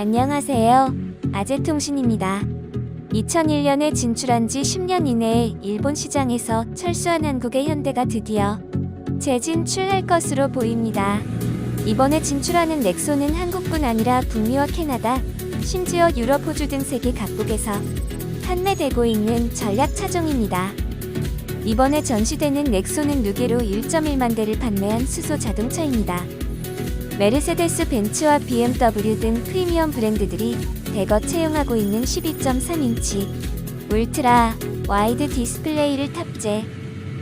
안녕하세요. 아재통신입니다. 2001년에 진출한 지 10년 이내에 일본 시장에서 철수한 한국의 현대가 드디어 재진출할 것으로 보입니다. 이번에 진출하는 넥소는 한국뿐 아니라 북미와 캐나다, 심지어 유럽, 호주 등 세계 각국에서 판매되고 있는 전략 차종입니다. 이번에 전시되는 넥소는 누계로 1.1만 대를 판매한 수소 자동차입니다. 메르세데스 벤츠와 BMW 등 프리미엄 브랜드들이 대거 채용하고 있는 12.3인치 울트라 와이드 디스플레이를 탑재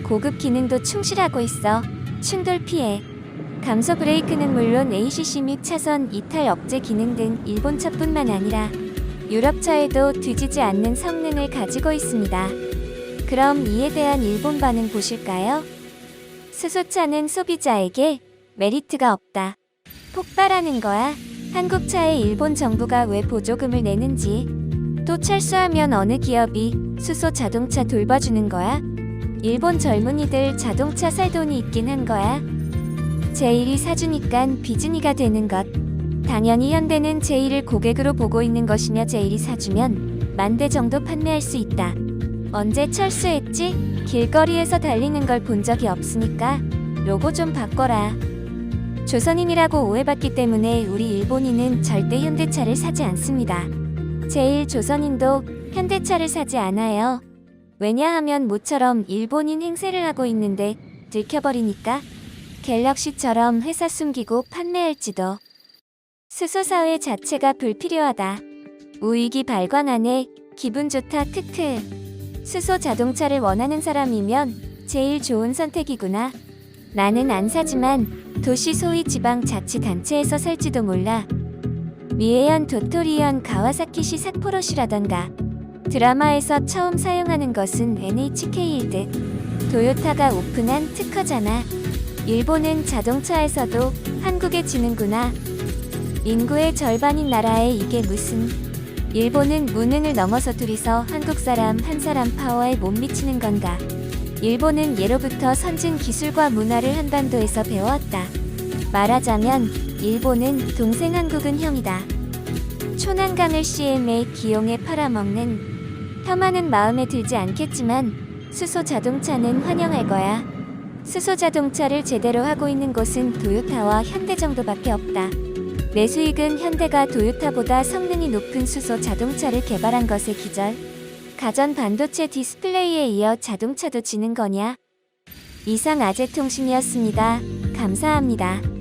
고급 기능도 충실하고 있어 충돌 피해 감소 브레이크는 물론 ACC 및 차선 이탈 억제 기능 등 일본 차뿐만 아니라 유럽 차에도 뒤지지 않는 성능을 가지고 있습니다. 그럼 이에 대한 일본 반응 보실까요? 수소차는 소비자에게 메리트가 없다. 폭발하는 거야. 한국 차에 일본 정부가 왜 보조금을 내는지. 또 철수하면 어느 기업이 수소 자동차 돌봐주는 거야? 일본 젊은이들 자동차 살 돈이 있긴 한 거야. 제일이 사주니깐 비즈니가 되는 것. 당연히 현대는 제일을 고객으로 보고 있는 것이며 제일이 사주면 만 대 정도 판매할 수 있다. 언제 철수했지? 길거리에서 달리는 걸 본 적이 없으니까 로고 좀 바꿔라. 조선인이라고 오해받기 때문에 우리 일본인은 절대 현대차를 사지 않습니다. 제일 조선인도 현대차를 사지 않아요. 왜냐하면 모처럼 일본인 행세를 하고 있는데 들켜버리니까 갤럭시처럼 회사 숨기고 판매할지도. 수소사회 자체가 불필요하다. 우익이 발광 안에 기분 좋다 크크. 수소 자동차를 원하는 사람이면 제일 좋은 선택이구나. 나는 안 사지만 도시 소위 지방 자치단체에서 살지도 몰라. 미에현 도토리현 가와사키시 삿포로시라던가 드라마에서 처음 사용하는 것은 NHK일 듯 토요타가 오픈한 특허잖아. 일본은 자동차에서도 한국에 지는구나. 인구의 절반인 나라에 이게 무슨 일본은 무능을 넘어서 둘이서 한국 사람 한 사람 파워에 못 미치는 건가? 일본은 예로부터 선진 기술과 문화를 한반도에서 배워왔다. 말하자면 일본은 동생 한국은 형이다. 초난강을 CMA 기용에 팔아먹는 혐하는 마음에 들지 않겠지만 수소 자동차는 환영할 거야. 수소 자동차를 제대로 하고 있는 곳은 도요타와 현대 정도밖에 없다. 내 수익은 현대가 도요타보다 성능이 높은 수소 자동차를 개발한 것의 기절. 가전 반도체 디스플레이에 이어 자동차도 지는 거냐? 이상 아재통신이었습니다. 감사합니다.